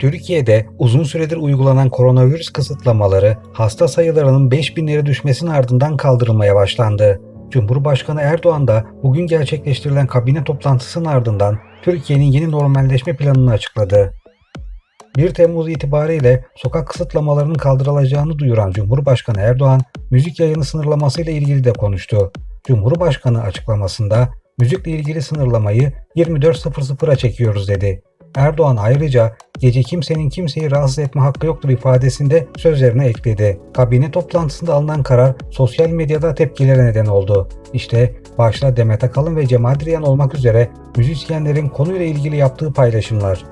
Türkiye'de uzun süredir uygulanan koronavirüs kısıtlamaları hasta sayılarının 5000'lere düşmesinin ardından kaldırılmaya başlandı. Cumhurbaşkanı Erdoğan da bugün gerçekleştirilen kabine toplantısının ardından Türkiye'nin yeni normalleşme planını açıkladı. 1 Temmuz itibariyle sokak kısıtlamalarının kaldırılacağını duyuran Cumhurbaşkanı Erdoğan, müzik yayını sınırlamasıyla ilgili de konuştu. Cumhurbaşkanı açıklamasında müzikle ilgili sınırlamayı 24.00'a çekiyoruz dedi. Erdoğan ayrıca gece kimsenin kimseyi rahatsız etme hakkı yoktur ifadesinde sözlerine ekledi. Kabine toplantısında alınan karar sosyal medyada tepkilere neden oldu. İşte başta Demet Akalın ve Cemal Adrian olmak üzere müzisyenlerin konuyla ilgili yaptığı paylaşımlar.